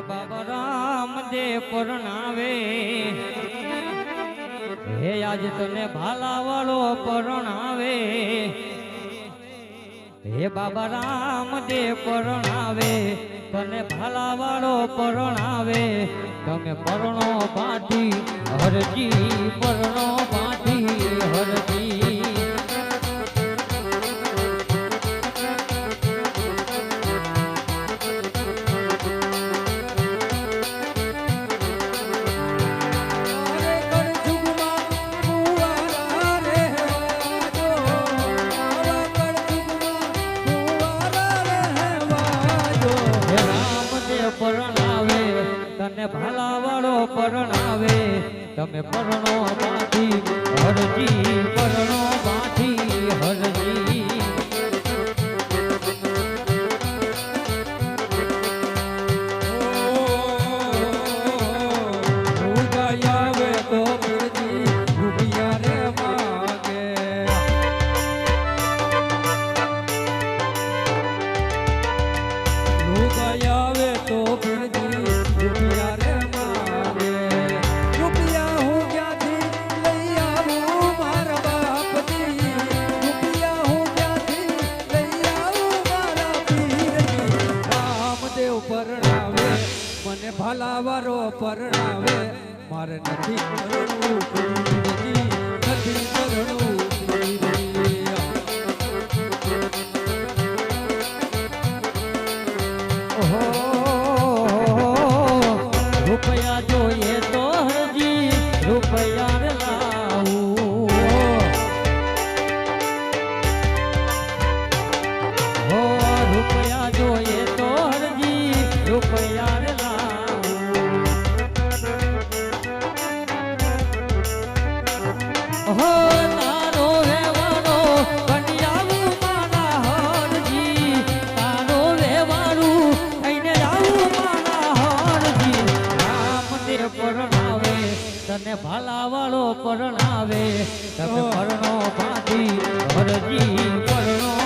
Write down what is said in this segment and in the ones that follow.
બાબા રામ દે પરણાવે. હે આજ તને ભાલાવાળો પરણાવે. હે બાબા રામ દે પરણાવે, તને ભાલાવાળો પરણાવે. તમે પરણો પાટી હરજી પરણો. તને ભાલાવાળો પરણાવે તમે પરણો બાંધી હરજી પરણો બાંધી હરજી. આવે તો પીરજી પરણાવે. મને ભલાવારો પરણાવે. મારે નથી પરણવું. રૂપિયા જોઈએ તો હજી રૂપિયા મારા હરજી રામદેવ પરણાવે તને તમે પરણો બાંધી ભરજી પરણો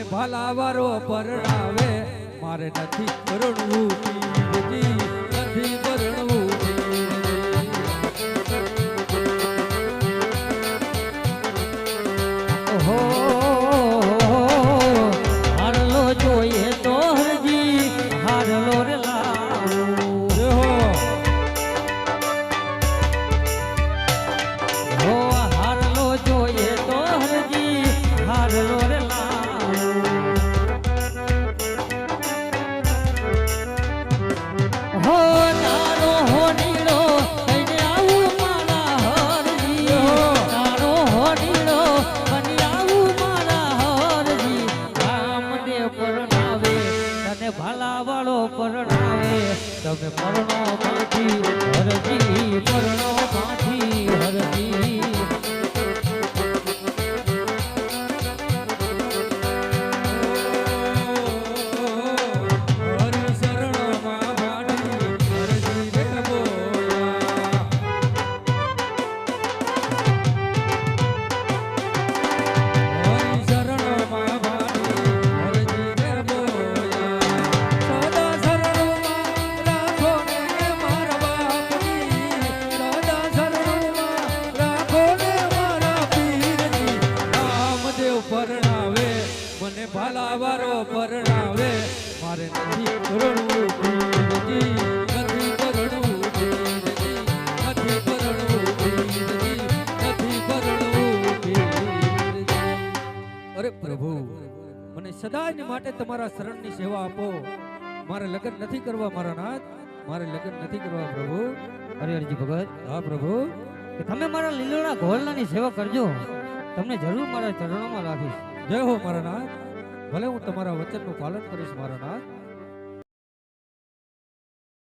મને ભલાવારો પરણાવે મારે નથી પરણવું નથી પરણવું તને ભાલાવાળો પરણાવે. તમે પરણો માઠી હરજી પરણો માઠી હરજી. પરણાવે મારે નથી અરે પ્રભુ, મને સદાયને માટે તમારા શરણની સેવા આપો. મારે લગ્ન નથી કરવા મારા નાથ. મારે લગ્ન નથી કરવા પ્રભુ. અરે હરજી હા, પ્રભુ. તમે મારા લીલોડા ઘોલનાની સેવા કરજો. તમને જરૂર મારા ચરણોમાં રાખીશ. જય હો મારા નાથ. ભલે હું તમારા વચનનું પાલન કરીશ મારા નાથ